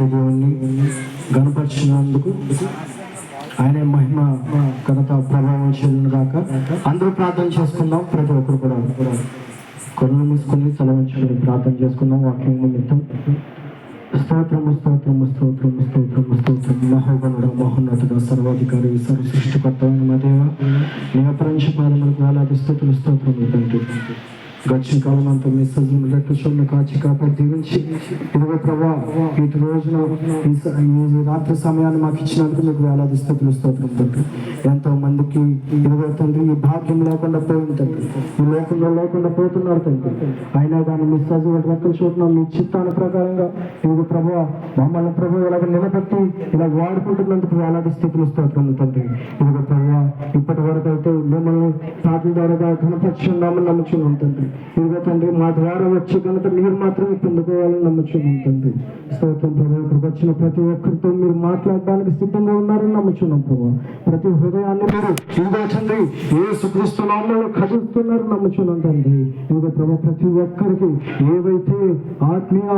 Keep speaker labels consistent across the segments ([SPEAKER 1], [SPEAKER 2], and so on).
[SPEAKER 1] దేవాది దేవుణ్ణి గణపరిచినందుకు ఆయన మహిమ ఘనత ప్రభావం చెల్లిన గాక అందరూ ప్రార్థన చేసుకుందాం. ప్రతి ఒక్కరు కూడా కళ్ళు మూసుకొని తలవంచుకొని ప్రార్థన చేసుకుందాం. వాక్యం నిమిత్తం. స్తోత్రము స్తోత్రము స్తోత్రము స్తోత్రము స్తోత్రం. మహోగణుడ మహోన్నతుడ సర్వాధికారి సర్వ సృష్టికర్త అయిన మా దేవ. నీ అపరంశ పాదములకు వేలాది స్థుతులు స్తోత్రము తండ్రి గడిచిన కాలం అంతా మీ సజ్జను రెట్టు కాచి కాపాడి దీవించి ఇదిగో ప్రభా ఇటు రోజున ఈ స- రాత్రి సమయాన్ని మాకు ఇచ్చినందుకు మీకు వేలాది స్థితులు స్తోత్రం తండ్రి. ఎంతో మందికి ఇదిగో తండ్రి ఈ భాగ్యం లేకుండా పోయింది తండ్రి. ఈ లోకంలో లేకుండా పోతున్నారు తండ్రి. అయినా దాన్ని మీ సజీవ రెక్కలు చూడడం మీ చిత్తాన ప్రకారంగా ఇదిగో ప్రభా మమ్మల్ని ప్రభు ఇలాగ నిలబెట్టి ఇలా వాడుకుంటున్నందుకు వేలాది స్థితులు స్తోత్రం తండ్రి. ఇదిగో ప్రభా ఇప్పటి వరకు అయితే మిమ్మల్ని పాటల ద్వారా ఘనపరిచున్నామని నమ్ముచున్నాం తండ్రి. ఇదిగో తండ్రి మా ద్వారా వచ్చి కనుక మీరు మాత్రమే పొందుకోవాలని నమ్ముచున్నాం తండ్రి. స్తోత్రం ప్రభు వచ్చిన ప్రతి ఒక్కరితో మీరు మాట్లాడడానికి సిద్ధంగా ఉన్నారని నమ్ముచున్నాం ప్రభావ ప్రతి హృదయాన్ని మీరు ఇదిగో తండ్రి ఏ సుక్రీస్తు కదులుతున్నారు నమ్ముచున్నాం తండ్రి. ఇదిగో ప్రభావ ప్రతి ఒక్కరికి ఏవైతే ఆత్మీయ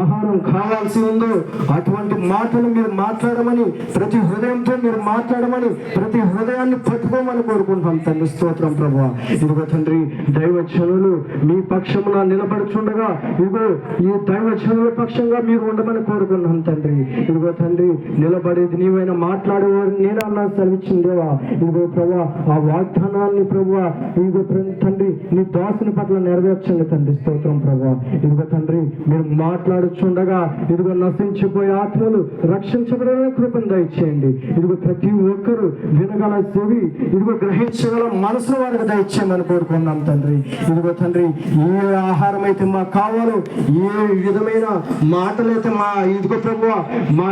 [SPEAKER 1] ఆహారం కావాల్సి ఉందో అటువంటి మాటలు మీరు మాట్లాడమని ప్రతి హృదయంతో మీరు మాట్లాడమని ప్రతి హృదయాన్ని పట్టుకోమని కోరుకుంటాం తండ్రి. స్తోత్రం ప్రభావ ఇదిగో తండ్రి దైవ చనులు మీ పక్షమున నిలబడుచుండగా ఇదిగో ఈ దైవజనుల పక్షంగా మీరు ఉండమని కోరుకున్నాం తండ్రి. ఇదిగో తండ్రి నిలబడేది నీవైనా మాట్లాడేవారు నేను అన్నా సెలవిచ్చిందేవా ఇదిగో ప్రభా ఆ వాగ్దానాన్ని ప్రభు ఇదిగో తండ్రి నీ దాసుని పట్ల నెరవేర్చండి తండ్రి. స్తోత్రం ప్రభు. ఇదిగో తండ్రి మీరు మాట్లాడుచుండగా ఇదిగో నశించిపోయే ఆత్మలు రక్షించబడడానికి కృపను దయచేయండి. ఇదిగో ప్రతి ఒక్కరు వినగల చెవి ఇదిగో గ్రహించగల మనసు వారికి దయచేయమని కోరుకున్నాం తండ్రి. ఇదిగో తండ్రి ఏ ఆహారం అయితే మాకు కావాలో ఏ విధమైన మాటలైతే మా ఇదిగో ప్రభు మా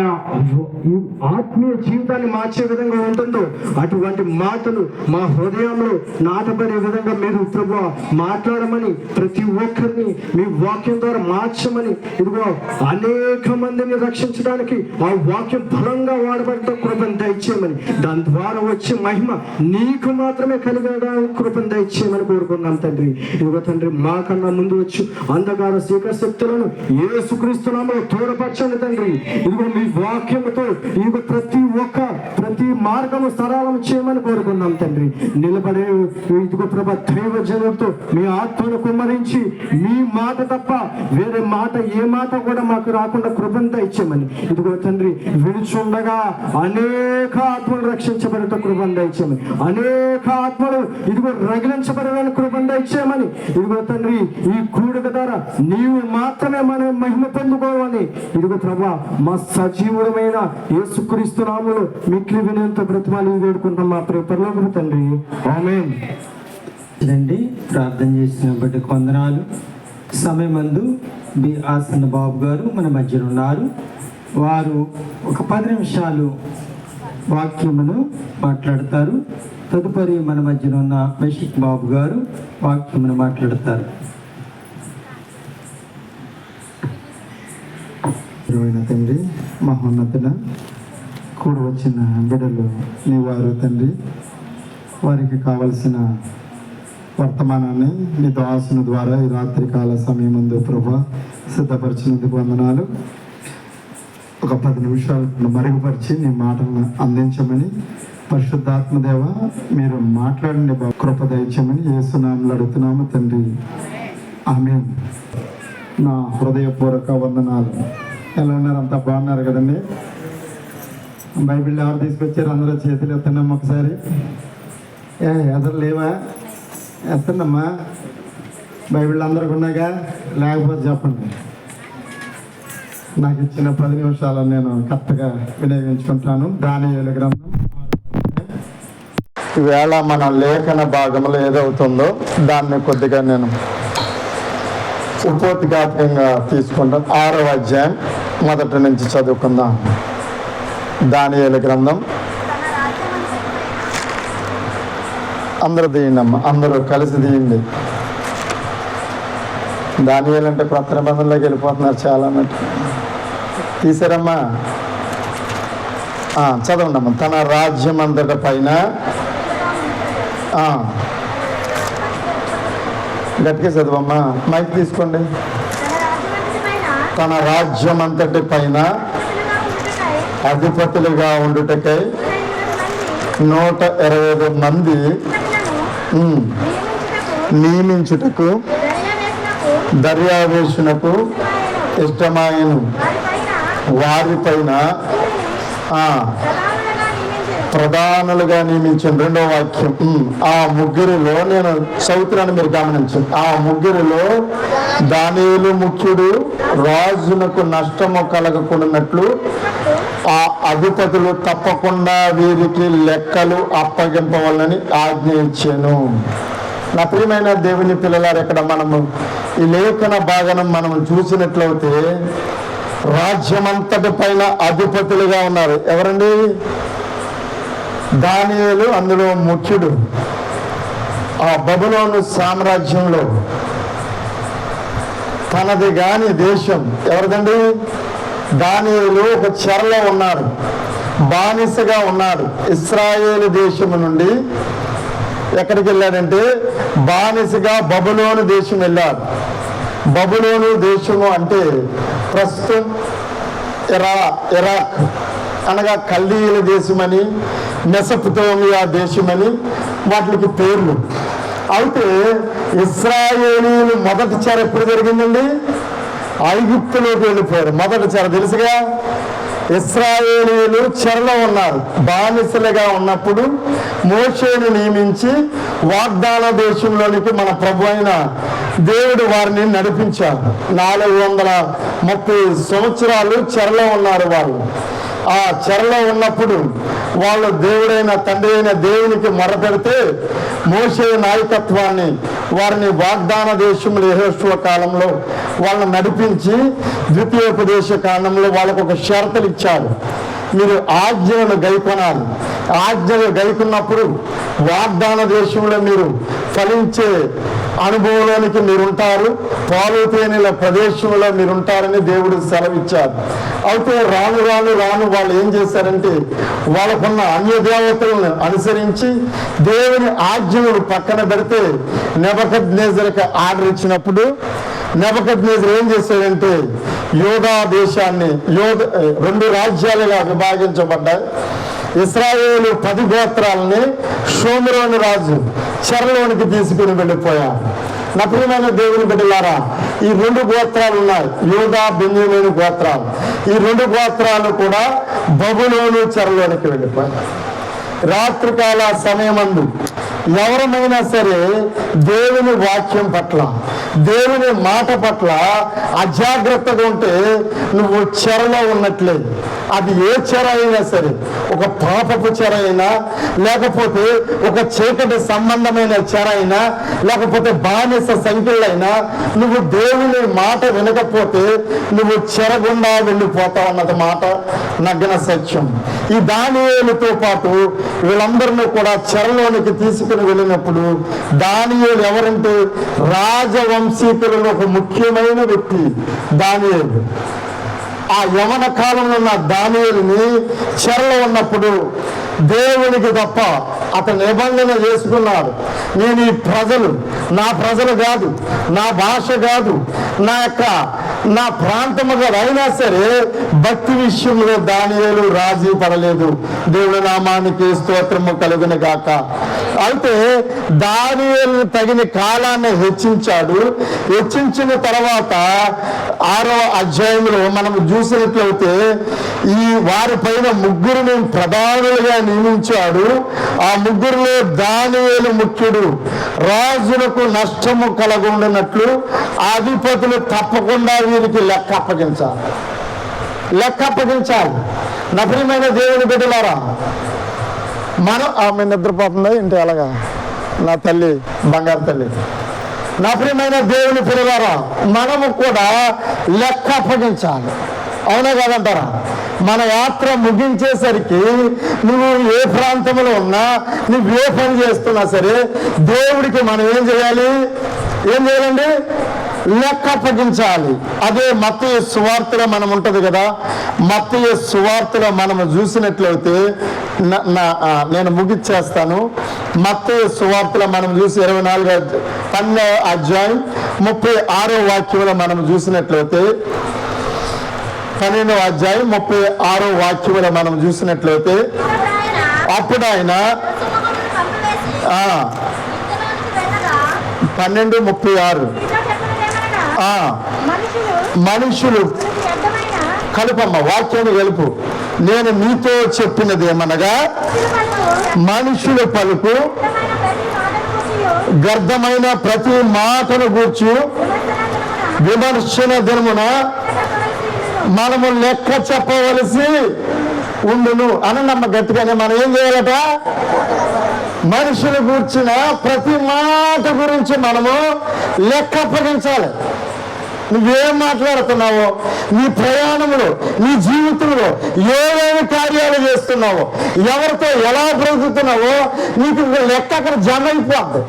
[SPEAKER 1] ఆత్మీయ జీవితాన్ని మార్చే విధంగా ఉంటుందో అటువంటి మాటలు మా హృదయంలో నాటబడే విధంగా మీరు ప్రభు మాట్లాడమని ప్రతి ఒక్కరిని మీ వాక్యం ద్వారా మార్చమని ఇదిగో అనేక మందిని రక్షించడానికి ఆ వాక్యం బలంగా వాడబడటం కృపను దయచేయమని దాని ద్వారా వచ్చే మహిమ నీకు మాత్రమే కలిగడానికి కృపను దయచేయమని కోరుకున్నాం తండ్రి. ఇదిగో తండ్రి మాకన్నా ముందు వచ్చి అంధకార శీకర శక్తులను ఏ సుక్రీస్తున్నామో తోడపరచండి తండ్రి. ఇదిగో మీ వాక్యముతో ఇదిగో ప్రతి ఒక్క ప్రతి మార్గము సరళం చేయమని కోరుకున్నాం తండ్రి. నిలబడే ఇదిగో ప్రభ దైవ జనులతో మీ ఆత్మను కుమ్మరించి మీ మాట తప్ప వేరే మాట ఏ మాట కూడా మాకు రాకుండా కృపంత ఇచ్చామని ఇదిగో తండ్రి విడుచుండగా అనేక ఆత్మలు రక్షించబడట కృపంద ఇచ్చామని అనేక ఆత్మలు ఇదిగో రగిలించబడని కృపంద ఇచ్చామని ఇదిగో తండ్రి ఈ కూడిక ద్వారా నీవు మాత్రమే మన మహిమ పొందుకోవాలి. ఇదిగో ప్రభా మా సజీవుడమైన యేసుక్రీస్తు మిక్కిలి వినయంతో బ్రతిమాలి వేడుకుంటాం మా ప్రేపర్లో తండ్రి. ఆమె
[SPEAKER 2] రండి ప్రార్థన చేసిన బట్టి కొందనాలు సమయమందు బి ఆసన్న బాబు గారు మన మధ్యలో ఉన్నారు. వారు ఒక పది నిమిషాలు వాక్యమును మాట్లాడతారు. తదుపరి మన మధ్యన ఉన్న మెషిక్ బాబు గారు వాక్యమును మాట్లాడతారు.
[SPEAKER 3] ఇరువైన తండ్రి మహోన్నతుల కూడి వచ్చిన బిడ్డలు నీవారు తండ్రి. వారికి కావలసిన వర్తమానాన్ని మీ దాసుని ద్వారా ఈ రాత్రికాల సమయం ముందు ప్రభా సిద్ధపరిచినందుకు వందనాలు. ఒక పది నిమిషాలు మరుగుపరిచి నీ మాటలను అందించమని పరిశుద్ధాత్మదేవ మీరు మాట్లాడండి బాబు. కృప దయచేయమని ఏసునామలు అడుగుతున్నాము తండ్రి. ఆమె నా హృదయపూర్వక వందనాలు. ఎలా ఉన్నారు? అంతా బాగున్నారు కదండి? బైబిల్ ఎవరు తీసుకొచ్చారు? అందరూ చేతులు ఎత్తండమ్మా ఒకసారి. ఏ ఎదురు లేవా? ఎత్తండమ్మా బైబిల్ అందరికి ఉన్నాగా లేకపోతే చెప్పండి. నాకు ఇచ్చిన పది నిమిషాలు నేను కరెక్ట్గా వినియోగించుకుంటాను. దాని గ్రంథం. ఈవేళ మన లేఖన భాగంలో ఏదవుతుందో దాన్ని కొద్దిగా నేను ఉపోద్ఘాతంగా తీసుకుంటాం ఆరవ అధ్యాయం మొదటి నుంచి చదువుకుందాం. దానియేల గ్రంథం. అందరూ దీయండమ్మ అందరూ కలిసి దీయండి. దానియేలు అంటే కొత్త నిబంధనలోకి వెళ్ళిపోతున్నారు చాలా మటు తీసారమ్మా. ఆ, చదవండి అమ్మ తన రాజ్యం అంతట పైన గట్టిగా చదవమ్మా. మైక్ తీసుకోండి.
[SPEAKER 4] తన
[SPEAKER 3] రాజ్యం అంతటి పైన అధిపతులుగా ఉండుటకై నూట ఇరవై ఐదు మంది నియమించుటకు దర్యావేశునకు ఇష్టమాయను. వారిపైన ఆ, ప్రధానులుగా నియమించిన రెండో వాక్యం. ఉమ్, ఆ ముగ్గురిలో నేను చదువుతున్నాను మీరు గమనించండి ఆ ముగ్గురిలో దానియులు ముఖ్యుడు రాజునకు నష్టము కలగకుండానట్లు ఆ అధిపతులు తప్పకుండా వీరికి లెక్కలు అప్పగింపవాలని ఆజ్ఞ ఇచ్చాను నా ప్రియమైన దేవుని పిల్లలారు ఇక్కడ మనము ఈ లేఖన భాగం మనం చూసినట్లయితే రాజ్యమంతటి పైన అధిపతులుగా ఉన్నారు. ఎవరండి? దానియలు అందులో ముఖ్యుడు. ఆ బబులోను సామ్రాజ్యంలో తనది కాని దేశం ఎవరిదండి? దానియలు ఒక చెరలో ఉన్నారు. బానిసగా ఉన్నారు. ఇస్రాయేలు దేశము నుండి ఎక్కడికి వెళ్ళాడంటే బానిసగా బబులోను దేశం వెళ్ళాడు బబులోను దేశము అంటే ప్రస్తుతం ఇరా ఇరాక్. అనగా కల్దీయుల దేశమని మెసపుతోమియా దేశమని వాటికి పేర్లు. అయితే ఇస్రాయేలీలు మొదటి చెర ఎప్పుడు జరిగిందండి? ఐగుప్తులోకి వెళ్ళిపోయారు. మొదటి చెర తెలుసుగా? ఇస్రాయేలీలు చెరలో ఉన్నారు. బానిసలుగా ఉన్నప్పుడు మోషేను నియమించి వాగ్దాన దేశంలోనికి మన ప్రభు అయిన దేవుడు వారిని నడిపించారు నాలుగు వందల ముప్పై సంవత్సరాలు చెరలో ఉన్నారు వాళ్ళు ఆ చెరలో ఉన్నప్పుడు వాళ్ళు దేవుడైన తండ్రి అయిన దేవునికి మొరపెడితే మోసే నాయకత్వాన్ని వారిని వాగ్దాన దేశంలో యహోత్సవ కాలంలో వాళ్ళని నడిపించి ద్వితీయోపదేశ కాలంలో వాళ్ళకు ఒక షరతులు ఇచ్చారు. మీరు ఆజ్ఞలను గైకొనాలి. ఆజ్ఞలు గైకున్నప్పుడు వాగ్దాన దేశంలో మీరు ఫలించే అనుభవంలోనికి మీరుంటారు. పాలుతేనెల ప్రదేశంలో మీరుంటారని దేవుడు సెలవిచ్చారు అయితే రాను రాను రాను వాళ్ళు ఏం చేశారంటే వాళ్ళకున్న అన్య దేవతలను అనుసరించి దేవుని ఆజ్ఞలను పక్కన పెడితే నెబద్ నేజర్కి ఆర్డర్ ఇచ్చినప్పుడు నెబద్ నేజర్ ఏం చేశాడంటే యోగా దేశాన్ని యోగ రెండు రాజ్యాలుగా విభాగించబడ్డాయి. ఇస్రాయేలు పది గోత్రాలని షోమరోని రాజు చెరలోనికి తీసుకుని వెళ్ళిపోయారు నా ప్రియమైన దేవుని బిడ్డలారా ఈ రెండు గోత్రాలు ఉన్నాయి. యూదా బెన్యమీను గోత్రాలు. ఈ రెండు గోత్రాలు కూడా బబులోను చెరలోనికి వెళ్ళిపోయాయి. రాత్రికాల సమయమందు ఎవరమైనా సరే దేవుని వాక్యం పట్ల దేవుని మాట పట్ల అజాగ్రత్తగా ఉంటే నువ్వు చెరలో ఉన్నట్లే. అది ఏ చెర అయినా సరే ఒక పాపపు చెర అయినా లేకపోతే ఒక చీకటి సంబంధమైన చెర అయినా లేకపోతే బానిస సంఖ్యలైనా నువ్వు దేవుని మాట వినకపోతే నువ్వు చెరగుండా వెళ్ళిపోతావు అన్నది మాట నగ్న సత్యం. ఈ దానియేలుతో పాటు వీళ్ళందరినీ కూడా చెరలోనికి తీసుకుని వెళ్ళినప్పుడు దానియేలు ఎవరంటే రాజవంశీకులలో ఒక ముఖ్యమైన వ్యక్తి దానియేలు. ఆ యవన కాలంలో ఉన్న దానియుల్ని చెరలో ఉన్నప్పుడు దేవునికి తప్ప అతను నిబంధన చేసుకున్నాడు? నేను ఈ ప్రజలు నా ప్రజలు కాదు నా భాష కాదు నా యొక్క నా ప్రాంతము అయినా సరే భక్తి విషయంలో దానియాలు రాజీ పడలేదు. దేవుడి నామానికి స్తోత్రము కలుగును గాక. అయితే దానియలు తగిన కాలాన్ని హెచ్చించాడు. హెచ్చించిన తర్వాత ఆరో అధ్యాయంలో మనం చూసినట్లయితే ఈ వారి పైన ముగ్గురిని ప్రధానులుగా నియమించాడు. ఆ ముగ్గురులో దానియేలు ముఖ్యుడు. రాజులకు నష్టము కలగొండినట్లు అధిపతులు తప్పకుండా వీరికి లెక్క అప్పగించాలి. లెక్క అప్పగించాలి. నఫలమైన దేవుని బిడ్డలారా మనం ఆమె నిద్రపోతుందా ఏంటి అలాగా? నా తల్లి బంగారు తల్లి. నా దేవుని పిల్లలారా మనము కూడా లెక్క అప్పగించాలి. అవునా కాదంటారా? మన యాత్ర ముగించేసరికి నువ్వు ఏ ప్రాంతంలో ఉన్నా నువ్వు ఏ పని చేస్తున్నా సరే దేవుడికి మనం ఏం చేయాలి? ఏం చేయాలండి? లెక్క అప్పగించాలి అదే మత్తయ్య సువార్తలో మనం ఉంటుంది కదా మత్తయ్య సువార్తలో మనం చూసినట్లయితే నేను ముగిచ్చేస్తాను. మత్తయ్య సువార్తలో మనం చూసి ఇరవై నాలుగు పన్నె అధ్యాయం ముప్పై ఆరో వాక్యంలో మనం చూసినట్లయితే పన్నెండవ అధ్యాయం ముప్పై ఆరో వాక్యంలో మనం చూసినట్లయితే అప్పుడు ఆయన పన్నెండు ముప్పై ఆరు. మనుషులు. కలుపమ్మ వాక్యాన్ని కలుపు నేను మీతో చెప్పినది ఏమనగా మనుషుల పలుకు గర్ధమైన ప్రతి మాటను గూర్చి విమర్శన దినమున మనము లెక్క చెప్పవలసి ఉండును అననమ్మ గట్టిగానే మనం ఏం చేయాలట? మనుషులు కూర్చిన ప్రతి మాట గురించి మనము లెక్క అప్పగించాలి నువ్వేం మాట్లాడుతున్నావో నీ ప్రయాణంలో నీ జీవితంలో ఏమేమి కార్యాలు చేస్తున్నావో ఎవరితో ఎలా బ్రతుకుతున్నావో నీకు లెక్క అక్కడ జమ అయిపోద్ది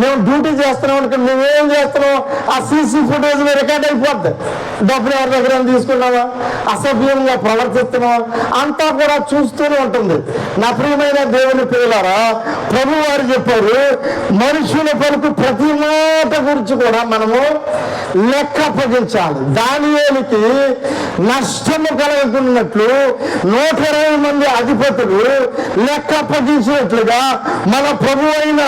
[SPEAKER 3] మేము డ్యూటీ చేస్తున్నాం అనుకో నువ్వేం చేస్తున్నావు ఆ సీసీ ఫుటేజ్ రికార్డ్ అయిపోద్ది. డబ్బులు ఎవరి దగ్గర తీసుకున్నావా? అసభ్యంగా ప్రవర్తిస్తున్నావా? అంతా కూడా చూస్తూనే ఉంటుంది. నా ప్రియమైన దేవుని పిల్లలారా ప్రభు వారు చెప్పారు మనుషుల పలుకు ప్రతి మాట గురించి కూడా మనము లెక్క అప్పగించాలి దానిలోనికి నష్టము కలగకున్నట్లు నూట ఇరవై మంది అధిపతులు లెక్క అప్పగించినట్లుగా మన ప్రభు అయిన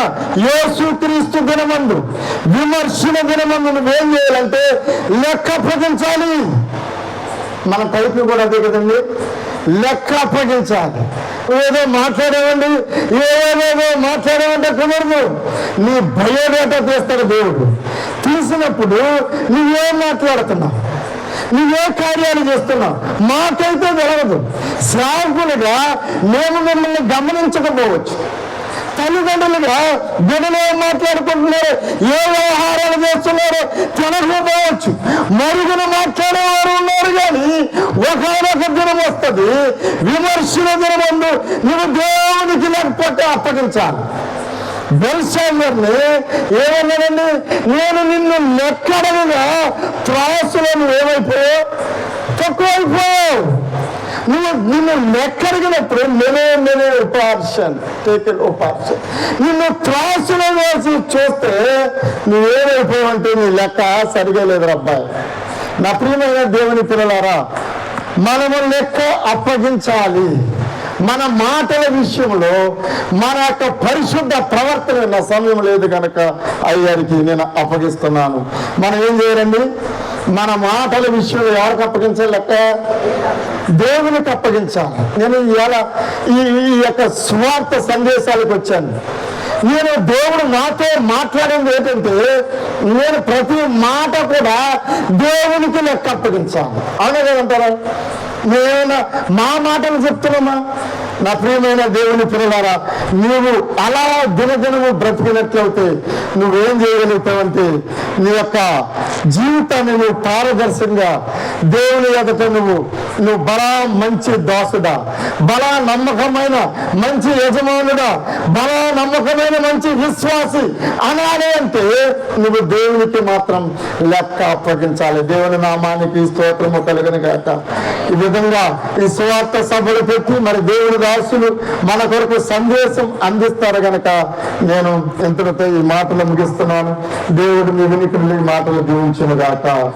[SPEAKER 3] క్రీస్తు దినమందు విమర్శన దినమందు నువ్వేం చేయాలంటే లెక్క అప్పగించాలి మన టైప్ కూడా అదే కదండి. లెక్క అప్పగించాలి ఏదో మాట్లాడేవండి ఏదేదో మాట్లాడేవంటే కుదరదు. నీ బయోడేటా తీస్తాడు దేవుడు. తీసినప్పుడు నువ్వేం మాట్లాడుతున్నావు? నువ్వే కార్యాలు చేస్తున్నావు? మాకైతే తెలవదు. శ్రావకులుగా మేము మిమ్మల్ని గమనించకపోవచ్చు. తల్లిదండ్రులుగా బిడ్డలు ఏం మాట్లాడుకుంటున్నారు? ఏ వ్యవహారాలు చేస్తున్నారు? తెలుసుకోవచ్చు మరుగున మాట్లాడేవారు ఉన్నారు కానీ ఒకనొక దినం వస్తుంది. విమర్శన దినమందు నువ్వు దేవునికి లేకపోతే అప్పగించాలి. బెల్షామర్ని ఏమన్నాడండి? నేను నిన్ను లెక్కడగా త్రాసులను ఏమైపోయావు తక్కువైపోయావు నువ్వు నిన్ను లెక్కడిగినప్పుడు నేనే నేనే ఉపార్షన్ టేకెన్ ఉపార్షన్ నిన్ను త్రాసులో వేసి చూస్తే నువ్వేమైపోవంటే నీ లెక్క సరిగా లేదు అబ్బాయి నా ప్రియమైన దేవుని పిల్లలారా మనము లెక్క అప్పగించాలి. మన మాటల విషయంలో మన యొక్క పరిశుద్ధ ప్రవర్తన నా సమయం లేదు కనుక అయ్యారికి నేను అప్పగిస్తున్నాను. మనం ఏం చేయాలండి? మన మాటల విషయంలో ఎవరికి అప్పగించాలి దేవునికి అప్పగించాలి. నేను ఇవాళ ఈ ఈ యొక్క స్వార్థ సందేశాలకు వచ్చాను. నేను దేవుడు నాతో మాట్లాడింది ఏంటంటే నేను ప్రతి మాట కూడా దేవునికి లెక్క అప్పగించాను అవునా కదంటారా నేను మా మాటలు చెప్తున్నామా? నా ప్రియమైన దేవుని పిల్లలారా నీవు అలా దినదినము బ్రతికినట్లయితే నువ్వేం చేయగలుగుతావంటే నీ యొక్క జీవితాన్ని నువ్వు పారదర్శకంగా దేవుని ఎదుట నువ్వు నువ్వు బలా మంచి దాసుడా బలా నమ్మకమైన మంచి యజమానుడా బలా నమ్మకమైన మంచి విశ్వాసి అనాలి అంటే నువ్వు దేవునికి మాత్రం లెక్క అప్పగించాలి. దేవుని నామానికి స్తోత్రము కలిగిన గాక. ఈ విధంగా ఈ సువార్త సభలు పెట్టి మరి దేవుని దాసులు మన కొరకు సందేశం అందిస్తారు గనక నేను ఇంతటితో ఈ మాటలు ముగిస్తున్నాను. దేవుడు మీ వినికిడి మాటలు దీవించిన గాక